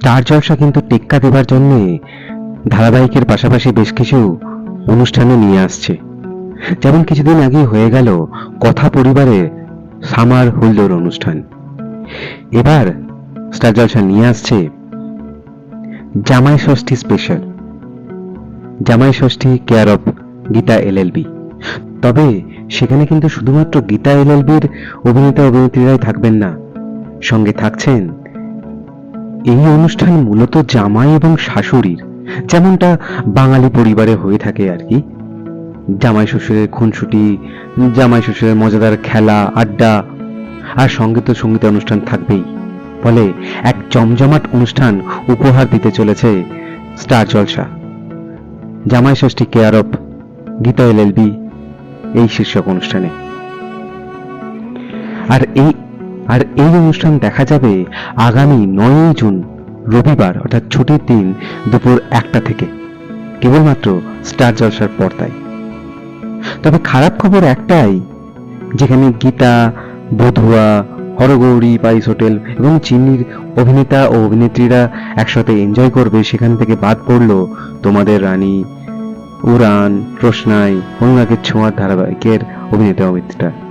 Star জলসা কিন্তু টেক্কা দেবার জন্য ধারাবাহিকের পাশাপাশি বেশ কিছু অনুষ্ঠানও নিয়ে আসছে। যেমন কিছুদিন আগে হয়ে গেল কথা পরিবারে সামার হুলদোর অনুষ্ঠান। এবার স্টার জলসা নিয়ে আসছে Jamai Shashthi special Jamai Shashthi care of Geeta LLB তবে সেখানে কিন্তু শুধুমাত্র গীতা এলএলবির অভিনেতা অভিনেত্রীরাই থাকবেন না, সঙ্গে থাকছেন এই অনুষ্ঠান মূলত জামাই এবং শাশুড়ির, যেমনটা বাঙালি পরিবারে হয়ে থাকে আর কি। জামাই শ্বশুরের খুনসুটি, জামাই শ্বশুরের মজাদার খেলা, আড্ডা, আর সঙ্গে তো সংগীত অনুষ্ঠান থাকবেই। ফলে এক জমজমাট অনুষ্ঠান উপহার দিতে চলেছে Star Jalsha. Jamai Shashthi care of Geeta LLB এই শীর্ষক অনুষ্ঠানে। আর এই আর এই অনুষ্ঠান দেখা যাবে আগামী নয়ই জুন, রবিবার, অর্থাৎ ছুটির দিন দুপুর একটা থেকে। কেবলমাত্র স্টার জলসার পর্দায়। তবে খারাপ খবর একটাই, যেখানে গীতা, বধুয়া, হরগৌরী পাইস হোটেল এবং চিনির অভিনেতা ও অভিনেত্রীরা একসাথে এনজয় করবে, সেখান থেকে বাদ পড়ল তোমাদের রানী, উড়ান, রোশনাই অনুরাগের ছোঁয়ার ধারাবাহিকের অভিনেতা অভিনেত্রীরা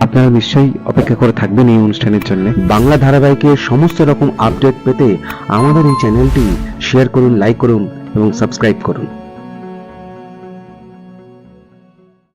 আপনারা নিশ্চয়ই অপেক্ষা করে থাকবেন এই অনুষ্ঠানের জন্য। বাংলা ধারাবাহিকের সমস্ত রকম আপডেট পেতে আমাদের এই চ্যানেলটি শেয়ার করুন লাইক করুন এবং সাবস্ক্রাইব করুন।